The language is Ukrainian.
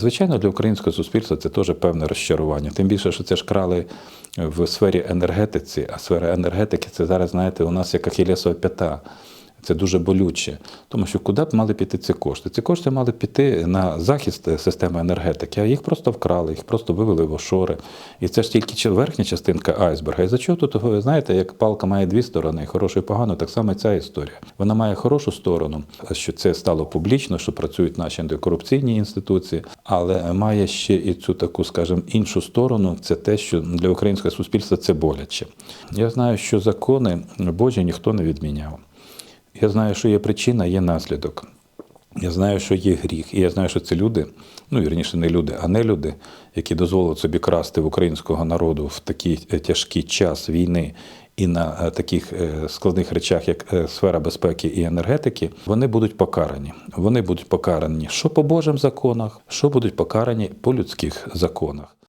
Звичайно, для українського суспільства це теж певне розчарування. Тим більше, що це ж крали в сфері енергетиці, а сфера енергетики це зараз, знаєте, у нас як ахілесова п'ята. Це дуже болюче, тому що куди б мали піти ці кошти? Ці кошти мали піти на захист системи енергетики, а їх просто вкрали, їх просто вивели в офшори. І це ж тільки верхня частинка айсберга. І за чого тут, ви знаєте, як палка має дві сторони, хорошу і погану, так само і ця історія. Вона має хорошу сторону, що це стало публічно, що працюють наші антикорупційні інституції, але має ще і цю таку, скажімо, іншу сторону. Це те, що для українського суспільства це боляче. Я знаю, що закони Божі ніхто не відміняв. Я знаю, що є причина, є наслідок. Я знаю, що є гріх. І я знаю, що це люди, ну вірніше, не люди, а не люди, які дозволять собі красти в українського народу в такий е, тяжкий час війни і на е, таких е, складних речах, як сфера безпеки і енергетики, вони будуть покарані. Вони будуть покарані що по Божим законах, що будуть покарані по людських законах.